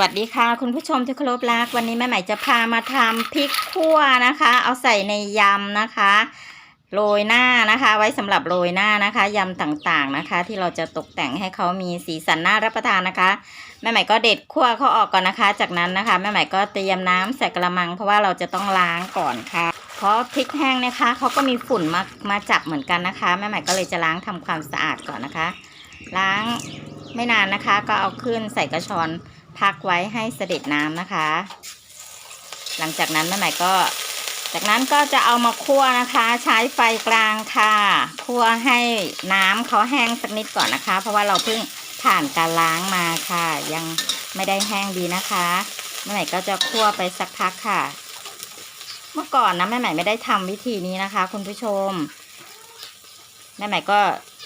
วัสดีค่ะ คุณผู้ชมที่เคารพรักวันนี้แม่ใหม่จะพามาทำพริกขั่วนะคะ เอาใส่ในยำนะคะโรยหน้านะคะ ไว้สำหรับโรยหน้านะคะยำต่างๆนะคะ ที่เราจะตกแต่งให้เขามีสีสันน่ารับประทานนะคะแม่ใหม่ก็เด็ดขั่วเขาออกก่อนนะคะ จากนั้นนะคะแม่ใหม่ก็เตรียมน้ำใส่กระมัง เพราะว่าเราจะต้องล้างก่อนค่ะ เพราะพริกแห้งนะคะเขาก็มีฝุ่นมามาจับเหมือนกันนะคะแม่ใหม่ก็เลยจะล้างทำความสะอาดก่อนนะคะ ล้างไม่นานนะคะ ก็เอาขึ้นใส่กระชอน พักไว้ให้เสด็จน้ำนะคะ หลังจากนั้นแม่ใหม่ก็ จากนั้นก็จะเอามาคั่วนะคะ ใช้ไฟกลางค่ะ คั่วให้น้ำเขาแห้งสักนิดก่อนนะคะ เพราะว่าเราเพิ่งผ่านการล้างมาค่ะ ยังไม่ได้แห้งดีนะคะแม่ใหม่ก็จะคั่วไปสักพักค่ะ เมื่อก่อนนะแม่ใหม่ไม่ได้ทำวิธีนี้นะคะ คุณผู้ชม แม่ใหม่ก็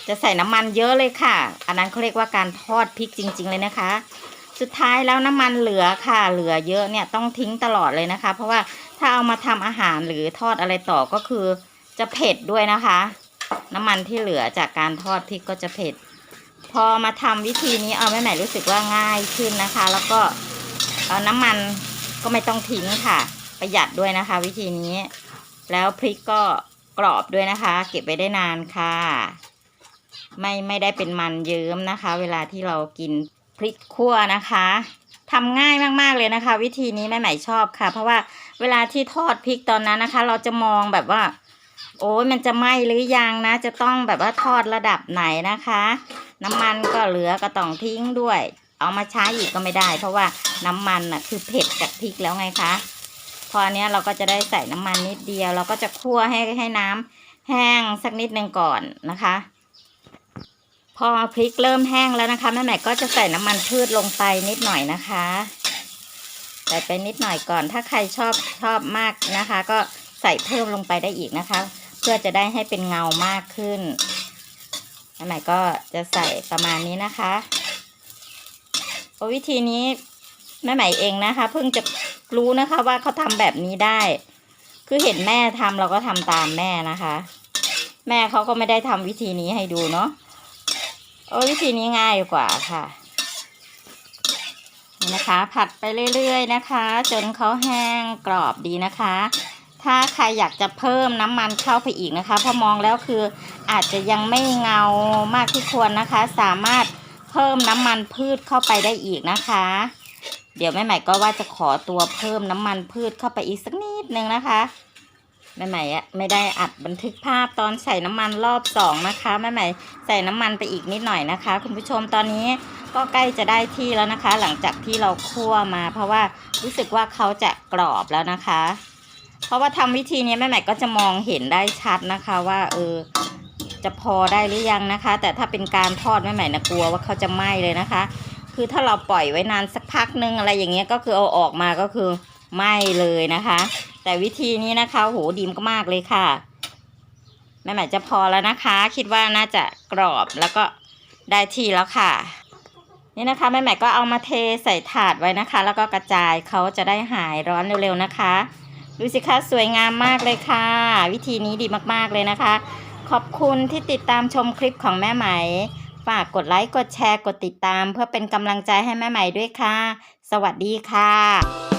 จะใส่น้ำมันเยอะเลยค่ะ อันนั้นเขาเรียกว่าการทอดพริกจริง ๆ เลยนะคะ สุดท้ายแล้วน้ำมันเหลือค่ะ เหลือเยอะเนี่ยต้องทิ้งตลอดเลยนะคะ เพราะว่าถ้าเอามาทำอาหารหรือทอดอะไรต่อก็คือจะเผ็ดด้วยนะคะ น้ำมันที่เหลือจากการทอดพริกก็จะเผ็ด พอมาทำวิธีนี้เอาแม่ใหม่รู้สึกว่าง่ายขึ้นนะคะ แล้วก็เอาน้ำมันก็ไม่ต้องทิ้งค่ะ ประหยัดด้วยนะคะ วิธีนี้ แล้วพริกก็กรอบด้วยนะคะ เก็บไว้ได้นานค่ะ ไม่ไม่ได้เป็นมันเยิ้มนะคะ เวลาที่เรากิน พริกคั่วนะคะทำง่ายมากๆเลยนะคะ วิธีนี้แม่ใหม่ชอบค่ะ เพราะว่าเวลาที่ทอดพริกตอนนั้นนะคะ เราจะมองแบบว่า โอ้ยมันจะไหม้หรือยังนะ จะต้องแบบว่าทอดระดับไหนนะคะ น้ำมันก็เหลือก็ต้องทิ้งด้วย เอามาใช้อีกก็ไม่ได้ เพราะว่าน้ำมันน่ะคือเผ็ดจากพริกแล้วไงคะพออันเนี้ยเราก็จะได้ใส่น้ำมันนิดเดียว เราก็จะคั่วให้ให้น้ำแห้งสักนิดหนึ่งก่อนนะคะ พอพริกเริ่มแห้งแล้วนะคะแม่แม่ก็จะใส่น้ำมันพืชลงไปนิดหน่อยนะคะใส่ไปนิดหน่อยก่อนถ้าใครชอบชอบมากนะคะ ก็ใส่เพิ่มลงไปได้อีกนะคะ เพื่อจะได้ให้เป็นเงามากขึ้นแม่แม่ก็จะใส่ประมาณนี้นะคะวิธีนี้แม่ใหม่เองนะคะ เพิ่งจะรู้นะคะว่าเขาทำแบบนี้ได้ คือเห็นแม่ทำเราก็ทำตามแม่นะคะ แม่เขาก็ไม่ได้ทำวิธีนี้ให้ดูเนาะ โอ้วิธีนี้ง่ายกว่าค่ะนะคะ ผัดไปเรื่อยๆนะคะ จนเขาแห้งกรอบดีนะคะ ถ้าใครอยากจะเพิ่มน้ำมันเข้าไปอีกนะคะพอมองแล้วคืออาจจะยังไม่เงามากที่ควรนะคะ สามารถเพิ่มน้ำมันพืชเข้าไปได้อีกนะคะ เดี๋ยวแม่ใหม่ก็ว่าจะขอตัวเพิ่มน้ำมันพืชเข้าไปอีกสักนิดนึงนะคะ แม่ใหม่อะไม่ได้อัดบันทึกภาพตอนใส่น้ำมันรอบสองนะคะแม่ใหม่ใส่น้ำมันไปอีกนิดหน่อยนะคะ คุณผู้ชมตอนนี้ก็ใกล้จะได้ที่แล้วนะคะ หลังจากที่เราคั่วมา เพราะว่ารู้สึกว่าเขาจะกรอบแล้วนะคะ เพราะว่าทำวิธีนี้แม่ใหม่ก็จะมองเห็นได้ชัดนะคะว่าเออจะพอได้หรือยังนะคะ แต่ถ้าเป็นการทอดแม่ใหม่นะกลัวว่าเขาจะไหม้เลยนะคะ คือถ้าเราปล่อยไว้นานสักพักนึงอะไรอย่างเงี้ยก็คือเอาออกมาก็คือไหม้เลยนะคะ แต่วิธีนี้นะคะโหดีมก็มากเลยค่ะแม่หม่จะพอแล้วนะคะ คิดว่าน่าจะกรอบแล้วก็ได้ที่แล้วค่ะ นี่นะคะแม่หม่ก็เอามาเทใส่ถาดไว้นะคะ แล้วก็กระจายเขาจะได้หายร้อนเร็วๆนะคะ ดูสิคะสวยงามมากเลยค่ะ วิธีนี้ดีมากๆเลยนะคะ ขอบคุณที่ติดตามชมคลิปของแม่ไหมฝากกดไลค์กดแชร์กดติดตาม เพื่อเป็นกำลังใจให้แม่ใหม่ด้วยค่ะ สวัสดีค่ะ